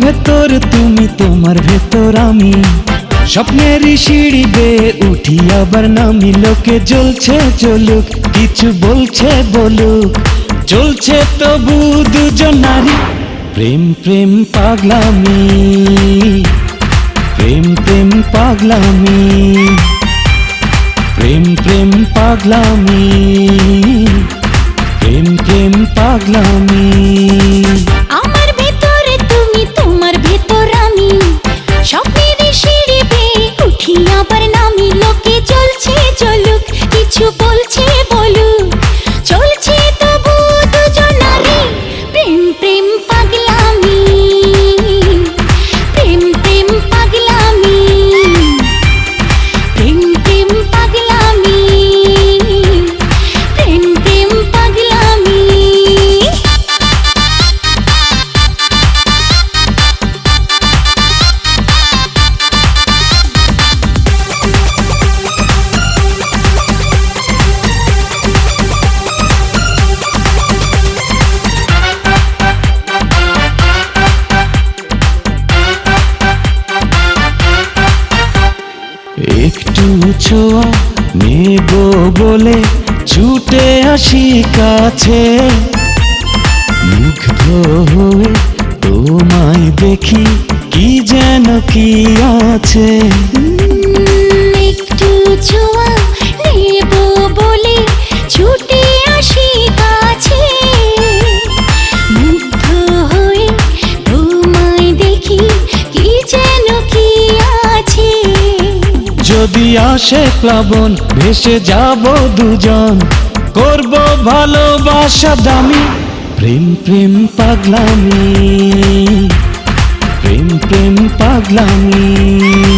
ভেতর, তুমি তোমার ভেতর আমি। স্বপ্নের সিঁড়ি বেয়ে উঠি, আবার নামি লোকে জ্বলছে চলুক কিছু বলছে বলুক। চলছে তবু দুজন নারী, প্রেম প্রেম, পাগলামি। প্রেম প্রেম, পাগলামি। প্রেম প্রেম, পাগলামি। প্রেম প্রেম, পাগলামি। কিছু বলছে ছোঁয়া নেব বলে ছুটে আসি কাছে। মুগ্ধ হয়ে তোমায় দেখি কি যেন কি আছে। যদি আসে প্লাবন, ভেসে যাব দুজন। করব ভালোবাসা দামি, প্রেম প্রেম, পাগলামি। প্রেম প্রেম, পাগলামি।